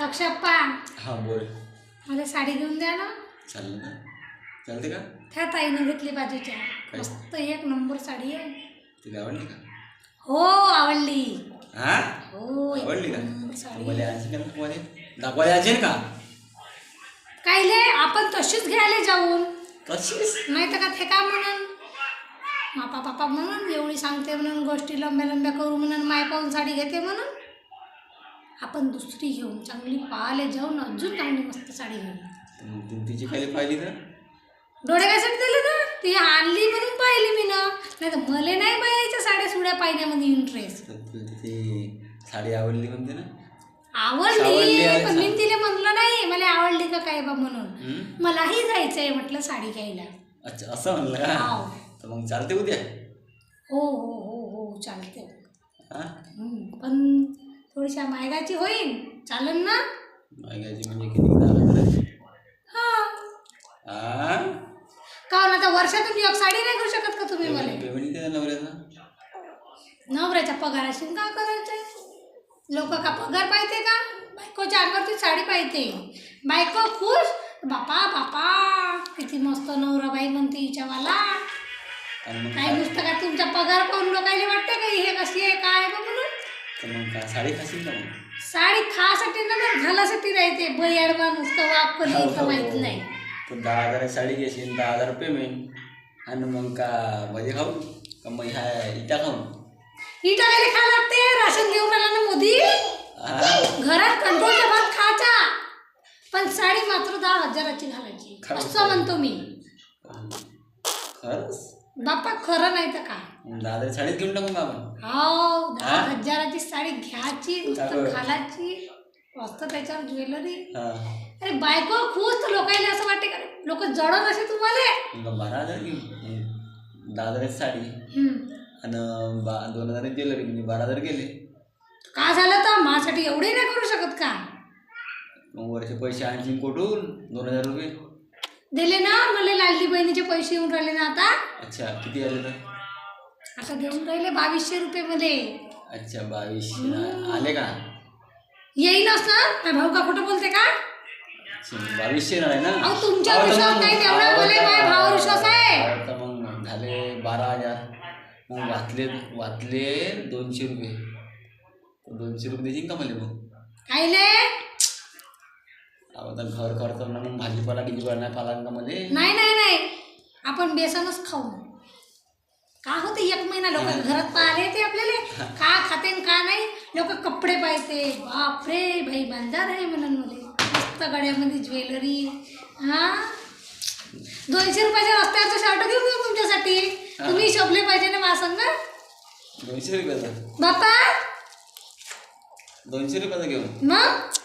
तक्षप्पा हा बोल. मला साडी घेऊन द्या ना. चालेल ना चालते का? त्या ताईनं घेतली बाजूच्या. मस्त एक नंबर साडी आहे. तुला आवडली का? हो आवडली. हा? हो एक आवडली का? नंबर साडी. यायचं का दाखवायला यायचे का? कायले आपण तशीच घ्यायला जाऊन. तशीच? नाही तर का ते का म्हणून? मापा पापा म्हणून एवढी सांगते म्हणून गोष्टी लंब्या लंब्या करू म्हणून माय पाहून साडी घेते म्हणून. आपण दुसरी घेऊन चांगली पाहायला जाऊन अजून चांगली मस्त साडी घेऊन मग तिची खाली पाहिली तर? डोळे कशात दिले ना? ती आणली म्हणून पाहिली मी ना. नाही तर मला नाही बायाच्या साड्या सुड्या पाहिण्यामध्ये इंटरेस्ट तर तुला तिथे साडी आवडली म्हणते ना? आवडली आवडली आहे पण मी तिला म्हणलं नाही मला आवडली का काय बा म्हणून. हम्म? मलाही जायचंय म्हटलं साडी घ्यायला. अच्छा असं म्हणलं का. तर मग चालते उद्या? हो हो हो हो चालते. हा? हम्म, पण थोडीशा मायगाची होईल चालेल ना? मागायची म्हणजे किती दहा हजार हा. हा का आता वर्षातून एक साडी नाही घेऊ शकत का तुम्ही मला? पेमेंट नवऱ्याचा? नवऱ्याच्या पगाराशी का करायचंय? लोक का पगार पाहिजे का? बायकोच्या अंगावरची साडी पाहिजे. बायको खुश? बापा बापा किती मस्त नवरा बाई म्हणते हिच्यावाला. काय काय? नुसतं का तुमचा पगार पाहून लोकांना वाटतं का हे कशी तर मग काय साडी खाशील का मग? साडी खासाठी ना तर घालासाठी राहते. बैयाड माणूस का वापर हो, इथं माहीत नाही. तर दहा हजार साडी घेशील दहा हजार पेमेंट आणि मग का भजे खाऊ? का मग ह्या इटा खाऊ? ही टाकायला खा लागते. राशन घेऊन आला ना मोदी. हा? घरात कंट्रोलचा भात खायचा. पण साडी मात्र दहा हजाराची घालायची. खरं. असं म्हणतो मी. खरंच? बाप्पा खरं नाही तर काय? हजार साडीच घेऊन टाकू का आपण? हो? दहा हा? हजाराची साडी घ्यायची नुसतं. घालायची मस्त त्याच्यावर ज्वेलरी. हा. अरे बायको खुश तर लोकांना असं वाटते का लोक जडत असे तुम्हाला. मग बारा हजार घेऊ मग दहा हजाराची साडी. हम्म. आणि बा दोन हजार ज्वेलरी म्हणजे बारा हजार गेले. का झालं तर? माझ्यासाठी एवढे नाही करू शकत का? मग वरचे पैसे आणखीन कुठून? दोन हजार रुपये. दिले ना मला लाडली बहिणीचे पैसे येऊन राहिले ना आता. अच्छा किती आले तर आता देऊन राहिले बावीसशे रुपये मध्ये अच्छा बावीसशे. आले का? येईलच ना माझा भाऊ का खोटं बोलते का? अच्छा, बावीसशे आहे ना? अहो, तर विश्वास मग- नाही तेवढा तर- माझ्या भावावर विश्वास आहे. तर मग. झाले बारा हजार. मग वाचले वाचले दोनशे रुपये. तर दोनशे रुपये देशील का मला मग? कायले आता घर ना मग भाजीपाला गिजीपाला नाही पाला का मध्ये? नाही नाही नाही. आपण बेसनच खाऊ. का होते एक महिना लोक घरात पाहिले ते आपल्याला? का खाते न का नाही? लोक कपडे पाहिजे बापरे भाई बांधार आहे म्हणून मला मस्त गड्यामध्ये ज्वेलरी. हा? दोनशे रुपयाच्या रस्त्याचं शर्ट घेऊन येऊ तुमच्यासाठी. तुम्ही शोभले पाहिजे ना माझं दोनशे रुपयाचा. बापा दोनशे रुपयाचा घेऊन. मग?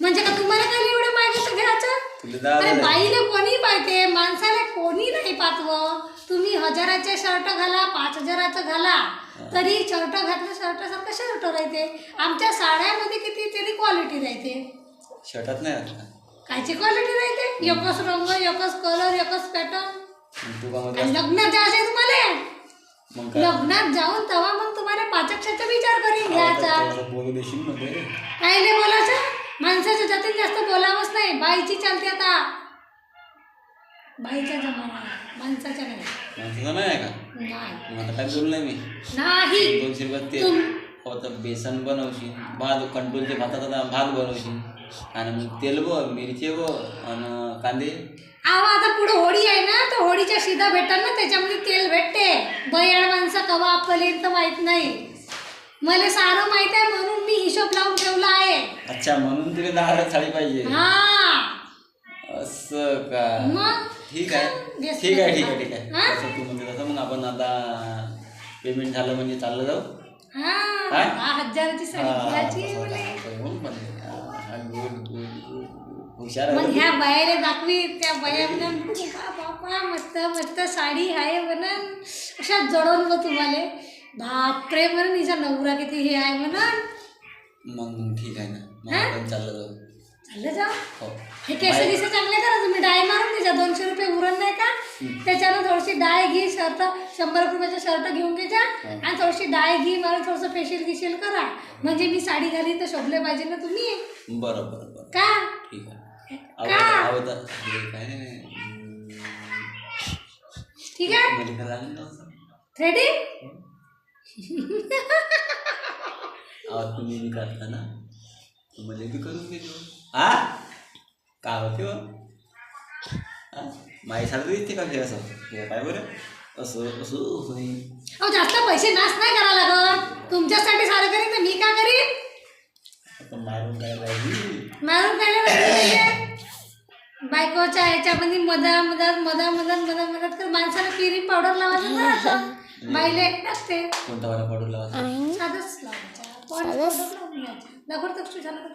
म्हणजे का तुम्हाला काय एवढं मागितलं घ्यायचं अरे बाईला कोणी पाहिजे? माणसाला कोणी नाही पाठव. तुम्ही हजाराचे शर्ट घाला पाच हजाराचं घाला. तरी शर्ट घातलं शर्ट सारखं शर्ट राहते. आमच्या साड्यामध्ये किती तरी क्वालिटी राहते. शर्टात नाही? कायची क्वालिटी राहते? एकच रंग एकच कलर एकच पॅटर्न लग्नात जायचं तुम्हाला? लग्नात जाऊन तेव्हा मग तुम्हाला पाचक्षाचा विचार करीन घ्यायचा. काय नाही बोलायचं? माणसाच्या जातीत जास्त बोलावंच नाही. बाईची चालते आता. बाईचा जमाना माणसाच्या नाही. माणसाचा नाही आहे का? नाही. मग आता काय बोलू नाही मी? नाही. दोनशे रुपयात तुम हो तर बेसन बनवशील भात कंट्रोलचे भातात आता भात बनवशील आणि मग तेल बघ मिरची बघ आणि कांदे. आवा आता पुढे होळी आहे ना तर होळीच्या शिदा भेटल ना त्याच्यामध्ये तेल भेटते. बयाड माणसं कवा पर्यंत माहीत नाही. मला सारं माहीत आहे म्हणून मी हिशोब लावून ठेवला आहे. अच्छा म्हणून तुला दहा हजार साडी पाहिजे. हा. असं का? मग? ठीक आहे. Yes, ठीक आहे. ठीक आहे ठीक आहे. हा? तसं तू म्हणते तसं मग आपण आता पेमेंट झालं म्हणजे चाललं जाऊ. हा? दहा हजाराची साडी घ्यायची आहे मला गुड गुड गुड. हुशार आहे मग ह्या बायाला दाखवी त्या बाया म्हणून बापा मस्त मस्त साडी आहे म्हणून अशा जडवून ग तुम्हाला. बापरे म्हणून हिचा नवरा किती हे आहे म्हणून. मग ठीक आहे ना. मग हा? आपण चाललं जाऊ. चाललं जा हो. हे केस गिस चांगले करा तुम्ही डाय मारून त्याच्या दोनशे रुपये उरण नाही का? त्याच्यानं थोडीशी डाय घे शर्ट शंभर रुपयाचा शर्ट घेऊन घे जा. आणि थोडीशी डाय घे मला थोडंसं फेशियल गिशियल करा. म्हणजे मी साडी घालीन तर शोभले पाहिजे ना तुम्ही? बरं बरं बरं का? ठीक आहे. का? आवडतं आवडतं. हे काय? ठीक आहे. नव्हतं. आवाज तुम्ही मी करता ना बी करून देतो हा काय होते हो हा? माझ्यासारखं दिसते का हे असं हे काय बरं असं असं होईल अहो जास्त पैसे नाश नाही करा लागत तुमच्यासाठी सारं करीन तर मी का करीन आपण मारून काय राहिली मारून खायला पाहिजे बायकोच्या ह्याच्यामध्ये मधा मधात मधा मधात मधा मधात कर माणसाला क्रीम पावडर लावायचं ना बाईले नसते कोणता वाला पाडू लावा? साधंच लावायचा. लावून घ्यायचा दगड तक्षू झाला तर